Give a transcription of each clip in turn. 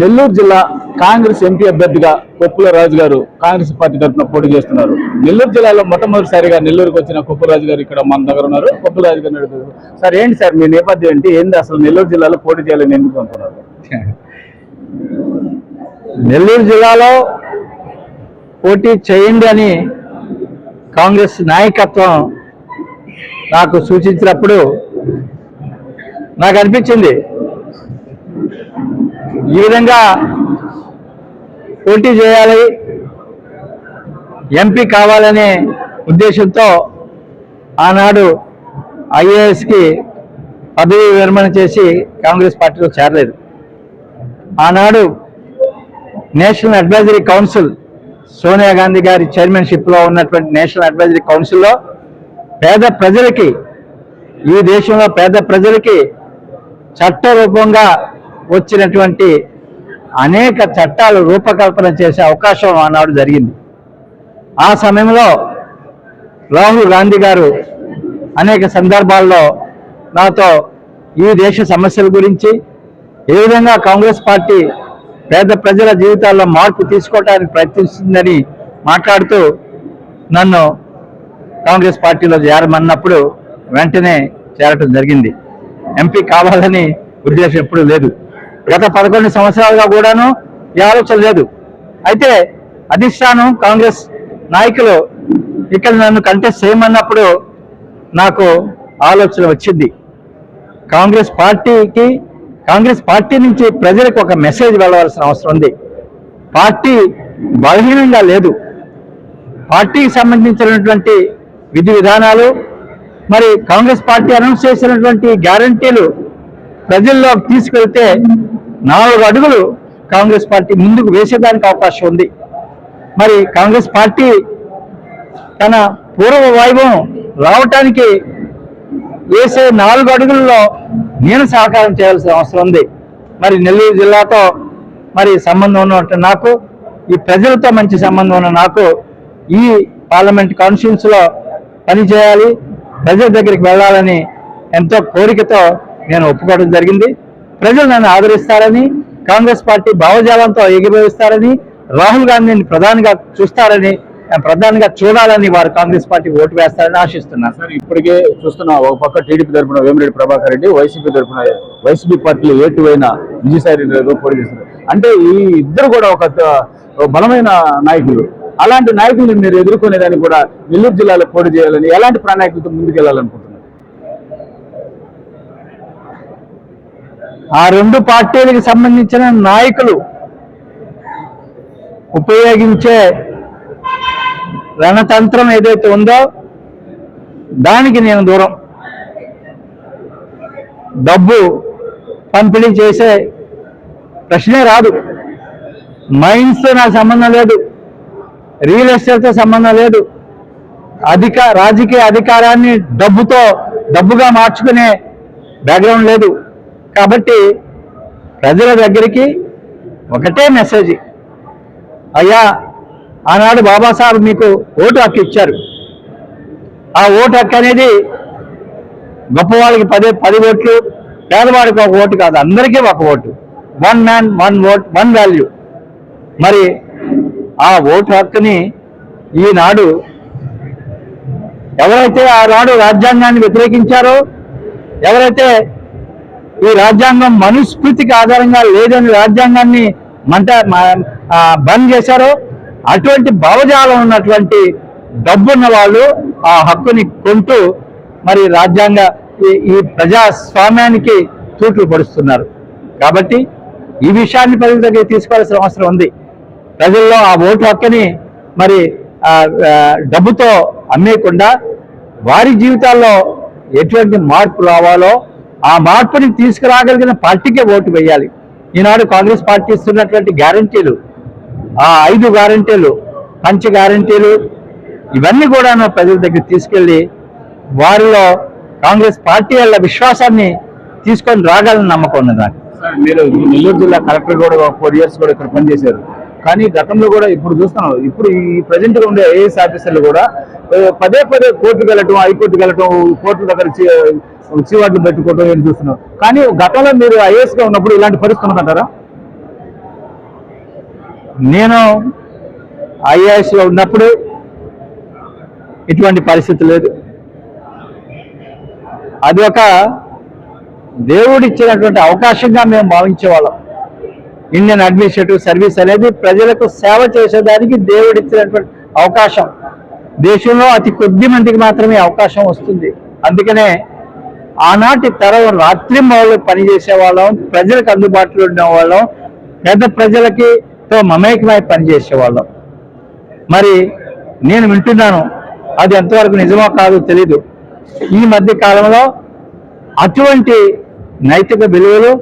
నెల్లూరు జిల్లా కాంగ్రెస్ ఎంపీ అభ్యర్థిగా కొప్పుల రాజు గారు కాంగ్రెస్ పార్టీ తరఫున పోటీ చేస్తున్నారు. నెల్లూరు జిల్లాలో మొట్టమొదటిసారిగా నెల్లూరుకు వచ్చిన కొప్పుల రాజు గారు ఇక్కడ మన దగ్గర ఉన్నారు. కొప్పుల రాజు గారు అడుగుతారు సార్ ఏంటి సార్ మీ నేపథ్యం ఏంటి? ఏంది అసలు నెల్లూరు జిల్లాలో పోటీ చేయాలని ఎందుకు అనుకున్నారు? నెల్లూరు జిల్లాలో పోటీ చేయండి అని కాంగ్రెస్ నాయకత్వం నాకు సూచించినప్పుడు నాకు అనిపించింది. ఈ విధంగా పోటీ చేయాలి. ఎంపీ కావాలనే ఉద్దేశంతో ఆనాడు ఐఏఎస్కి పదవి విరమణ చేసి కాంగ్రెస్ పార్టీలో చేరలేదు. ఆనాడు national advisory council Sonia Gandhi గారి చైర్మన్షిప్లో ఉన్నటువంటి నేషనల్ అడ్వైజరీ కౌన్సిల్లో పేద ప్రజలకి ఈ దేశంలో పేద ప్రజలకి చట్టరూపంగా వచ్చినటువంటి అనేక చట్టాలు రూపకల్పన చేసే అవకాశం ఆనాడు జరిగింది. ఆ సమయంలో రాహుల్ గాంధీ గారు అనేక సందర్భాల్లో నాతో ఈ దేశ సమస్యల గురించి ఏ విధంగా కాంగ్రెస్ పార్టీ పేద ప్రజల జీవితాల్లో మార్పు తీసుకోవడానికి ప్రయత్నిస్తుందని మాట్లాడుతూ నన్ను కాంగ్రెస్ పార్టీలో చేరమన్నప్పుడు వెంటనే చేరటం జరిగింది. ఎంపీ కావాలని ఉద్దేశం ఎప్పుడూ లేదు. గత పదకొండు సంవత్సరాలుగా కూడాను ఈ ఆలోచన లేదు. అయితే అధిష్టానం కాంగ్రెస్ నాయకులు ఇక్కడ నన్ను కంటెస్ట్ చేయమన్నప్పుడు నాకు ఆలోచన వచ్చింది. కాంగ్రెస్ పార్టీకి కాంగ్రెస్ పార్టీ నుంచి ప్రజలకు ఒక మెసేజ్ వెళ్ళవలసిన అవసరం ఉంది. పార్టీ బలహీనంగా లేదు. పార్టీకి సంబంధించినటువంటి విధి విధానాలు మరి కాంగ్రెస్ పార్టీ అనౌన్స్ చేసినటువంటి గ్యారంటీలు ప్రజల్లో తీసుకెళ్తే నాలుగు అడుగులు కాంగ్రెస్ పార్టీ ముందుకు వేసేదానికి అవకాశం ఉంది. మరి కాంగ్రెస్ పార్టీ తన పూర్వ వైభవం రావటానికి వేసే నాలుగు అడుగుల్లో నేను సహకారం చేయాల్సిన అవసరం ఉంది. మరి నెల్లూరు జిల్లాతో మరి సంబంధం ఉన్నట్టు నాకు ఈ ప్రజలతో మంచి సంబంధం ఉన్న నాకు ఈ పార్లమెంట్ కాన్స్టిట్యూన్స్ పనిచేయాలి ప్రజల దగ్గరికి వెళ్ళాలని ఎంతో కోరికతో నేను ఒప్పుకోవడం జరిగింది. ప్రజలు నన్ను ఆదరిస్తారని కాంగ్రెస్ పార్టీ భావజాలంతో ఎగిరిస్తారని రాహుల్ గాంధీని ప్రధానిగా చూస్తారని ప్రధానిగా చూడాలని వారు కాంగ్రెస్ పార్టీ ఓటు వేస్తారని ఆశిస్తున్నాను సార్ ఇప్పటికే చూస్తున్నా ఒక పక్క టీడీపీ తరఫున వేమిరెడ్డి ప్రభాకర్ రెడ్డి వైసీపీ తరఫున వైసీపీ పార్టీలో ఏటువైన విజయసాయి రెడ్డి పోటీ చేస్తున్నారు అంటే ఈ ఇద్దరు కూడా ఒక బలమైన నాయకులు. అలాంటి నాయకులను మీరు ఎదుర్కొనేదాన్ని కూడా నెల్లూరు జిల్లాలో పోటీ చేయాలని ఎలాంటి ప్రణాళికలతో ముందుకెళ్ళాలనుకుంటున్నారు? ఆ రెండు పార్టీలకు సంబంధించిన నాయకులు ఉపయోగించే రణతంత్రం ఏదైతే ఉందో దానికి నేను దూరం. డబ్బు పంపిణీ చేసే ప్రశ్నే రాదు. మైన్స్తో నాకు సంబంధం లేదు. రియల్ ఎస్టేట్తో సంబంధం లేదు. అధిక రాజకీయ అధికారాన్ని డబ్బుతో డబ్బుగా మార్చుకునే బ్యాక్గ్రౌండ్ లేదు. కాబట్టి ప్రజల దగ్గరికి ఒకటే మెసేజ్ అయ్యా ఆనాడు బాబాసాహెబ్ మీకు ఓటు హక్కు ఇచ్చారు. ఆ ఓటు హక్కు అనేది గొప్పవాళ్ళకి పదే పది ఓట్లు పేదవాడికి ఒక ఓటు కాదు అందరికీ ఒక vote. One man one vote one value మరి ఆ ఓటు హక్కుని ఈనాడు ఎవరైతే ఆనాడు రాజ్యాంగాన్ని వ్యతిరేకించారో ఎవరైతే ఈ రాజ్యాంగం మనుస్మృతికి ఆధారంగా లేదని రాజ్యాంగాన్ని మంట బంద్ చేశారో అటువంటి భావజాలం ఉన్నటువంటి డబ్బున్న వాళ్ళు ఆ హక్కుని కొంటూ మరి రాజ్యాంగ ఈ- ఈ ప్రజాస్వామ్యానికి తూట్లు పడుస్తున్నారు. కాబట్టి ఈ విషయాన్ని ప్రజల దగ్గర తీసుకోవాల్సిన అవసరం ఉంది. ప్రజల్లో ఆ ఓటు హక్కుని మరి డబ్బుతో అమ్మేయకుండా వారి జీవితాల్లో ఎటువంటి మార్పు రావాలో ఆ మార్పుని తీసుకురాగలిగిన పార్టీకే ఓటు వేయాలి. ఈనాడు కాంగ్రెస్ పార్టీ ఇస్తున్నటువంటి గ్యారంటీలు ఆ ఐదు గ్యారంటీలు పంచ గ్యారంటీలు ఇవన్నీ కూడా ప్రజల దగ్గర తీసుకెళ్ళి వారిలో కాంగ్రెస్ పార్టీ వల్ల విశ్వాసాన్ని తీసుకొని రాగాలని నమ్మకం ఉన్నదాన్ని మీరు నెల్లూరు జిల్లా కలెక్టర్ కూడా ఫోర్ ఇయర్స్ కూడా ఇక్కడ పనిచేశారు. కానీ గతంలో కూడా ఇప్పుడు చూస్తున్నాం. ఇప్పుడు ఈ ప్రజెంట్గా ఉండే ఐఏఎస్ ఆఫీసర్లు కూడా పదే పదే కోర్టుకు వెళ్ళటం హైకోర్టుకు వెళ్ళటం కోర్టు దగ్గర చీవాట్లు పెట్టుకోవటం ఏం చూస్తున్నాం. కానీ గతంలో మీరు ఐఏఎస్గా ఉన్నప్పుడు ఇలాంటి పరిస్థితి ఉన్నదంటారా? నేను ఐఏఎస్లో ఉన్నప్పుడు ఇటువంటి పరిస్థితి లేదు. అది ఒక దేవుడిచ్చినటువంటి అవకాశంగా మేము భావించేవాళ్ళం ఇండియన్ అడ్మినిస్ట్రేటివ్ సర్వీస్ అనేది ప్రజలకు సేవ చేసేదానికి దేవుడిచ్చినటువంటి అవకాశం. దేశంలో అతి కొద్ది మందికి మాత్రమే అవకాశం వస్తుంది. అందుకనే ఆనాటి తరం రాత్రి మొదలు పనిచేసే వాళ్ళం ప్రజలకు అందుబాటులో ఉండేవాళ్ళం పేద ప్రజలకి తో మమేకమై పనిచేసేవాళ్ళం మరి నేను వింటున్నాను అది ఎంతవరకు నిజమో కాదో తెలీదు. ఈ మధ్య కాలంలో అటువంటి నైతిక విలువలు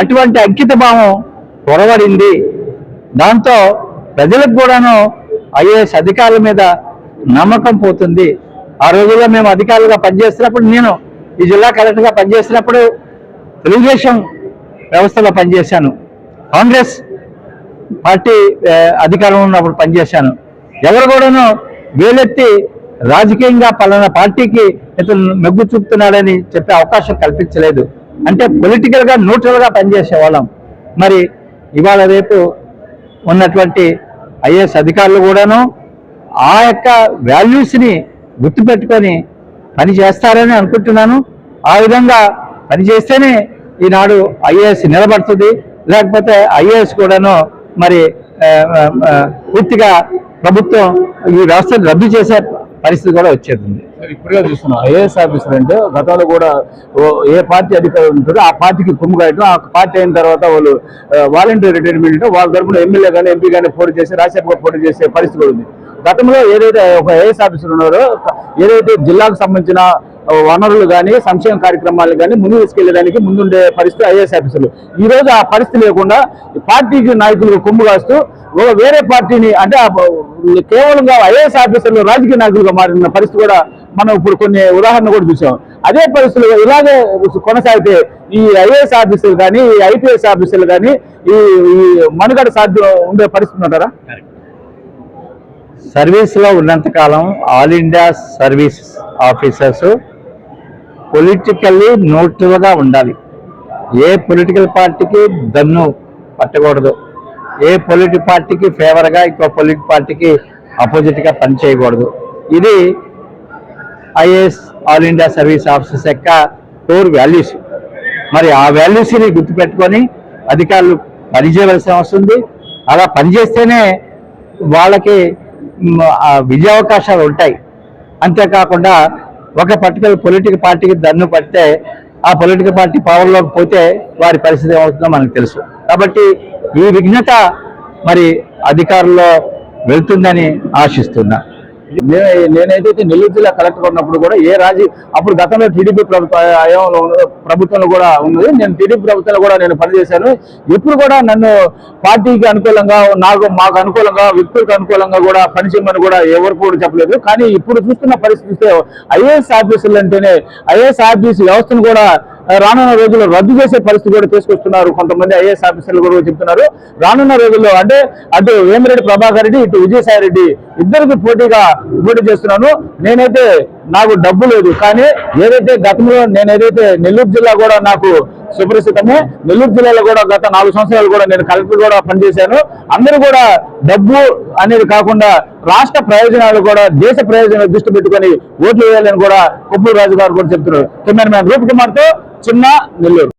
అటువంటి అంకిత భావం పొరబడింది. దాంతో ప్రజలకు కూడాను ఐఏఎస్ అధికారుల మీద నమ్మకం పోతుంది. ఆ రోజుల్లో మేము అధికారులుగా పనిచేస్తున్నప్పుడు నేను ఈ జిల్లా కలెక్టర్గా పనిచేసినప్పుడు తెలుగుదేశం వ్యవస్థలో పనిచేశాను. కాంగ్రెస్ పార్టీ అధికారంలో ఉన్నప్పుడు పనిచేశాను. ఎవరు కూడాను వేలెత్తి రాజకీయంగా పలానా పార్టీకి ఇతను మెగ్గు చూపుతున్నాడని చెప్పే అవకాశం కల్పించలేదు. అంటే పొలిటికల్గా న్యూట్రల్గా పనిచేసేవాళ్ళం. పనిచేసే వాళ్ళం మరి ఇవాళ రేపు ఉన్నటువంటి ఐఏఎస్ అధికారులు కూడాను ఆ యొక్క వాల్యూస్ని గుర్తుపెట్టుకొని పని చేస్తారని అనుకుంటున్నాను. ఆ విధంగా పని చేస్తేనే ఈనాడు ఐఏఎస్ నిలబడుతుంది. లేకపోతే ఐఏఎస్ కూడాను మరి పూర్తిగా ప్రభుత్వం ఈ వ్యవస్థను రద్దు చేసే పరిస్థితి కూడా వచ్చేది సార్ ఇప్పుడుగా చూస్తున్నాం ఐఏఎస్ ఆఫీసర్ అంటే గతంలో కూడా ఏ పార్టీ అధికారులు ఉంటారో ఆ పార్టీకి కొమ్ము కాయటం ఆ పార్టీ అయిన తర్వాత వాళ్ళు వాలంటీర్ రిటైర్మెంట్ వాళ్ళ తరపున ఎమ్మెల్యే కానీ ఎంపీ కానీ పోటీ చేసి రాజ్యసభగా పోటీ చేసే పరిస్థితి కూడా ఉంది. గతంలో ఏదైతే ఒక ఐఏఎస్ ఆఫీసర్ ఉన్నారో ఏదైతే జిల్లాకు సంబంధించిన వనరులు కానీ సంక్షేమ కార్యక్రమాలు కానీ ముందు తీసుకెళ్ళడానికి ముందుండే పరిస్థితి ఐఏఎస్ ఆఫీసర్లు. ఈ రోజు ఆ పరిస్థితి లేకుండా పార్టీకి నాయకులు కొమ్ము కాస్తూ వేరే పార్టీని అంటే కేవలంగా ఐఏఎస్ ఆఫీసర్లు రాజకీయ నాయకులుగా మారిన పరిస్థితి కూడా మనం ఇప్పుడు కొన్ని ఉదాహరణ కూడా చూసాం. అదే పరిస్థితులు ఇలాగే కొనసాగితే ఈ ఐఏఎస్ ఆఫీసర్లు కానీ ఈ ఐపీఎస్ ఆఫీసర్లు కానీ ఈ ఈ మనుగడ సాధ్యం ఉండే పరిస్థితి ఉంటారా? సర్వీస్లో ఉన్నంత కాలం All India service officers politically neutral ఉండాలి. ఏ పొలిటికల్ పార్టీకి దన్ను పట్టకూడదు. ఏ పొలిటి పార్టీకి ఫేవర్గా ఇంకో పొలిటి పార్టీకి అపోజిట్గా పనిచేయకూడదు. ఇది IAS All India service officers యొక్క కోర్ వాల్యూస్ మరి ఆ వాల్యూస్ని గుర్తుపెట్టుకొని అధికారులు పనిచేయవలసిన అవసరం ఉంది. అలా పనిచేస్తేనే వాళ్ళకి విజయావకాశాలు ఉంటాయి. అంతేకాకుండా ఒక పర్టికులర్ పొలిటికల్ పార్టీకి దన్ను పడితే ఆ పొలిటికల్ పార్టీ పవర్లోకి పోతే వారి పరిస్థితి ఏమవుతుందో మనకు తెలుసు. కాబట్టి ఈ విఘ్నత మరి అధికారుల్లో వెళ్తుందని ఆశిస్తున్నా. నేనైతే నెల్లూరు జిల్లా కలెక్టర్ ఉన్నప్పుడు కూడా ఏ రాజీ అప్పుడు గతంలో టీడీపీ ప్రభుత్వ ప్రభుత్వంలో కూడా ఉన్నది. నేను టీడీపీ ప్రభుత్వంలో కూడా నేను పనిచేశాను. ఎప్పుడు కూడా నన్ను పార్టీకి అనుకూలంగా నాకు మాకు అనుకూలంగా వ్యక్తులకు అనుకూలంగా కూడా పనిచేయమని కూడా ఎవరు కూడా చెప్పలేదు. కానీ ఇప్పుడు చూస్తున్న పరిస్థితి ఐఏఎస్ ఆఫీసులు అంటేనే ఐఏఎస్ ఆఫీస్ వ్యవస్థను కూడా రానున్న రోజుల్లో రద్దు చేసే పరిస్థితి కూడా తీసుకొస్తున్నారు కొంతమంది ఐఏఎస్ ఆఫీసర్లు కూడా చెప్తున్నారు. రానున్న రోజుల్లో అంటే అటు వేమిరెడ్డి ప్రభాకర్ రెడ్డి ఇటు విజయసాయి రెడ్డి ఇద్దరికి పోటీగా పోటీ చేస్తున్నాను. నేనైతే నాకు డబ్బు లేదు. కానీ ఏదైతే గతంలో నేను ఏదైతే నెల్లూరు జిల్లా కూడా నాకు సుపరిచితమే. నెల్లూరు జిల్లాలో కూడా గత నాలుగు సంవత్సరాలు కూడా నేను కలెక్టర్ కూడా పనిచేశాను. అందరూ కూడా డబ్బు అనేది కాకుండా రాష్ట్ర ప్రయోజనాలు కూడా దేశ ప్రయోజనాలు దృష్టి పెట్టుకొని ఓట్లు వేయాలని కూడా కొప్పూరు రాజు గారు కూడా చెప్తున్నారు. కెమెరామ్యాన్ రూప్ కుమార్తో చిన్న నెల్లూరు.